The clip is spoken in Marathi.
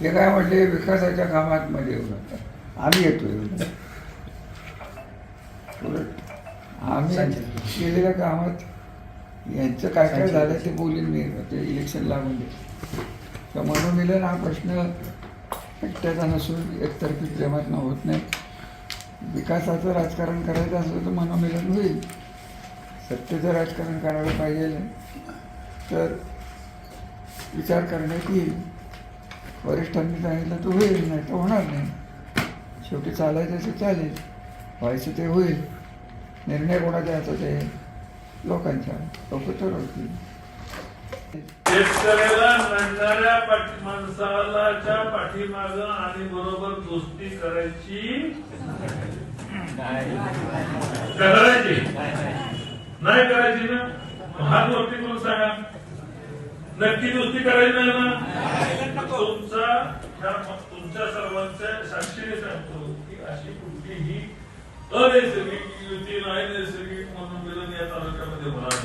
ते काय म्हटले विकासाच्या कामात मध्ये येऊ नका. आम्ही उलट आम्ही केलेल्या कामात यांचं काय काय झालं ते बोलीन मी ते इलेक्शन लागून दे. तर मनोमिलन हा प्रश्न एकट्याचा नसून एकतर्फी प्रेमातनं होत नाही. विकासाचं राजकारण करायचं असलं तर मनोमिलन होईल. सत्तेचं राजकारण करायला पाहिजे. तर विचार करण्यात येईल. वरिष्ठांनी सांगितलं तर होईल नाही तर होणार नाही. शेवटी चालायचं ते चालेल व्हायचं ते होईल. निर्णय कोणाचा याचा ते लोकांच्या. लोक ठरवतील शेतकऱ्याला लढणाऱ्या पाठी माणसालाच्या पाठीमाग आणि बरोबर दोस्ती करायची? करायची? नाही करायची ना? हात वरती करून सांगा. नक्की दोस्ती करायची नाही ना? तुमच्या सर्वांच्या साक्षीने सांगतो की अशी कुठलीही अनैसर्गिक युती नाही नैसर्गिक मनोमिलन या तालुक्यामध्ये होणार